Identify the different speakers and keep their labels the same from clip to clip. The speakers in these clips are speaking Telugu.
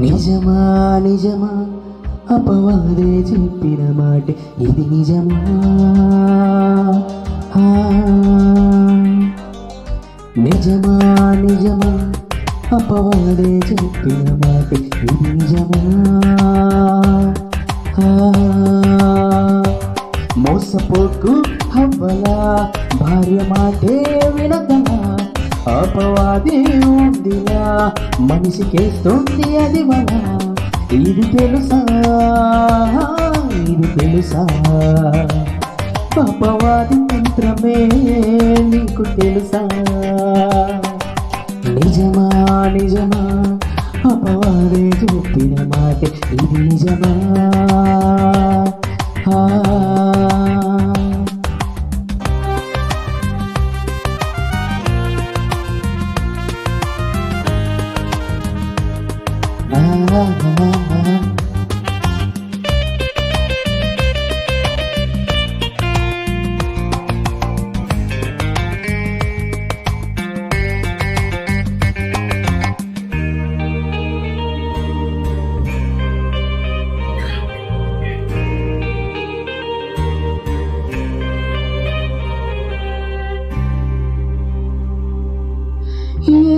Speaker 1: నిజమా నిజమా అపవాదే చెప్పిన మాట. ఇది నిజమా? నిజమా నిజమా అపవాదే చెప్పిన మాట. ఇది నిజమా? మోసపోకు హవ్వలా. భార్య మాటే వినక అపవాది ఉందిలా మనిషికేస్తుంది అది వల ఇది తెలుసా? ఇది తెలుసా? అపవాది మంత్రమే నీకు తెలుసా? నిజమా నిజమా? అపవాదే చూపిన మాట ఇది నిజమా?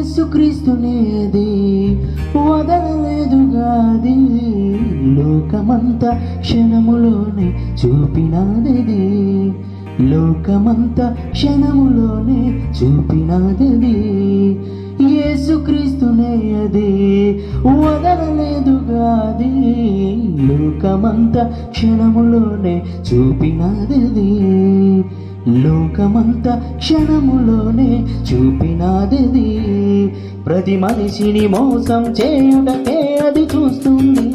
Speaker 1: యేసుక్రీస్తునేది. వదలలేదుగాది లోకమంతా క్షణములోనే చూపినాదది. లోకమంతా క్షణములోనే చూపినాదది. యేసుక్రీస్తునేది. వదలలేదుగాది లోకమంతా క్షణములోనే చూపినాదది. లోకమంతా క్షణములోనే చూపినాదది. ప్రతి మనిషిని మోసం చేయుటకే అది చూస్తుంది.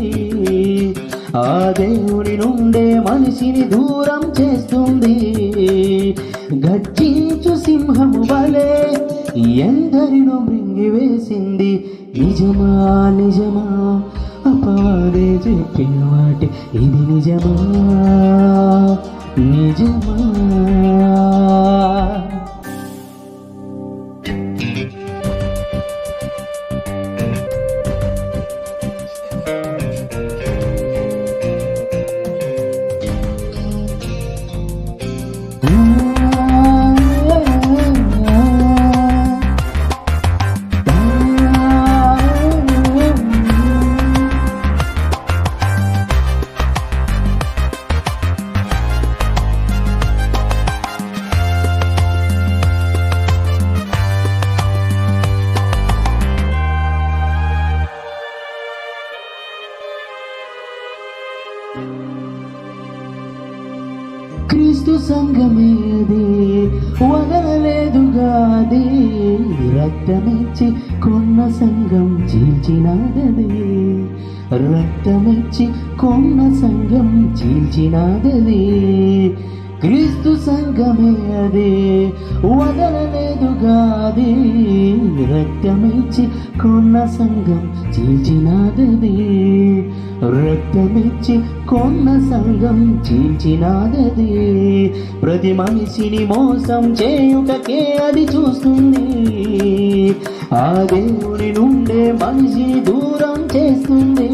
Speaker 1: ఆ దేవుని నుండే మనిషిని దూరం చేస్తుంది. గర్జించు సింహము వలె ఎందరినో మృంగివేసింది. నిజమా నిజమా? అపవాదే చెప్పిన వాటి ఇది నిజమా? నిజమా? క్రీస్తు వదలలేదు గాది రక్తమిచ్చి కొన్న సంఘం చీల్చినాగది. రక్తమిచ్చి కొన్న సంఘం చీల్చినాగది. క్రీస్తు సంఘమే అది. వదలలేదుగాది రక్తమిచ్చి కొన్న సంఘం చీల్చినాదది. రక్తమిచ్చి కొన్న సంఘం చీల్చినాదది. ప్రతి మనిషిని మోసం చేయుటకే అది చూస్తుంది. ఆ దేవుని నుండే మనిషి దూరం చేస్తుంది.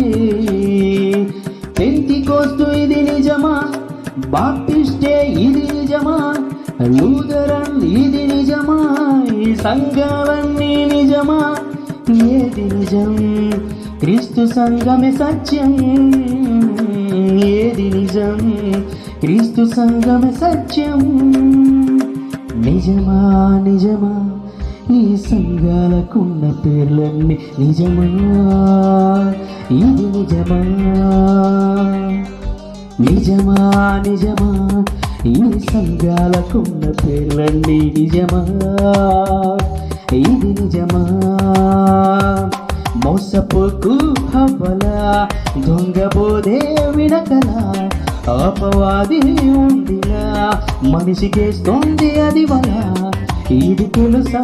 Speaker 1: పెంతికోస్తు బాప్టిస్టే ఇది నిజమా? లూథరన్ ఇది నిజమా? ఈ సంఘాలన్నీ నిజమా? ఏది నిజం? క్రీస్తు సంఘమే సత్యం. ఏది నిజం? క్రీస్తు సంఘమే సత్యం. నిజమా? నిజమా? ఈ సంఘాలకున్న పేర్లన్నీ నిజమా? ఇది నిజమా? నిజమా నిజమా? ఈ సంఘాలకున్న పేర్లన్నీ నిజమా? ఇది నిజమా? మోసపోకు హవ్వలా దొంగ బోధే వినకలా అపవాది ఉందిలా మనిషికేస్తుంది అది వల. ఇది తెలుసా?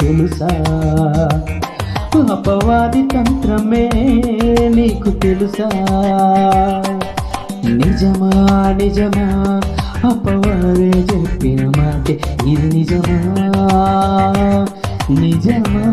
Speaker 1: తెలుసా? అపవాది తంత్రమే నీకు తెలుసా? నిజమా నిజమా? అపవాదే చెప్పిన మాట ఇది నిజమా? నిజమా?